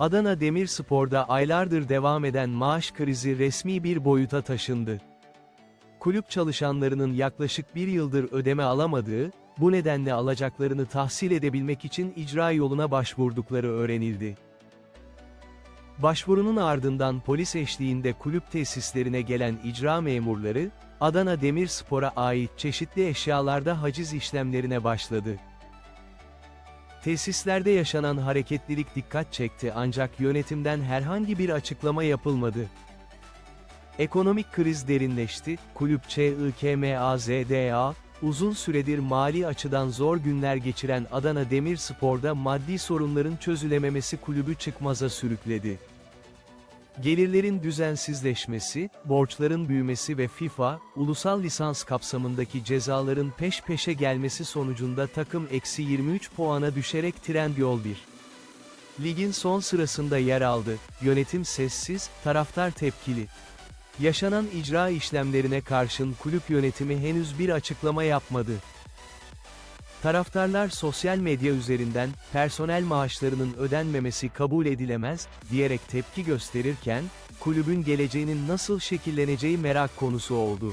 Adana Demirspor'da aylardır devam eden maaş krizi resmi bir boyuta taşındı. Kulüp çalışanlarının yaklaşık bir yıldır ödeme alamadığı, bu nedenle alacaklarını tahsil edebilmek için icra yoluna başvurdukları öğrenildi. Başvurunun ardından polis eşliğinde kulüp tesislerine gelen icra memurları, Adana Demirspor'a ait çeşitli eşyalarda haciz işlemlerine başladı. Tesislerde yaşanan hareketlilik dikkat çekti ancak yönetimden herhangi bir açıklama yapılmadı. Ekonomik kriz derinleşti, kulüp ÇIKMAZDA, uzun süredir mali açıdan zor günler geçiren Adana Demirspor'da maddi sorunların çözülememesi kulübü çıkmaza sürükledi. Gelirlerin düzensizleşmesi, borçların büyümesi ve FIFA, ulusal lisans kapsamındaki cezaların peş peşe gelmesi sonucunda takım eksi 23 puana düşerek Trendyol 1. Ligin son sırasında yer aldı, yönetim sessiz, taraftar tepkili. Yaşanan icra işlemlerine karşın kulüp yönetimi henüz bir açıklama yapmadı. Taraftarlar sosyal medya üzerinden, personel maaşlarının ödenmemesi kabul edilemez, diyerek tepki gösterirken, kulübün geleceğinin nasıl şekilleneceği merak konusu oldu.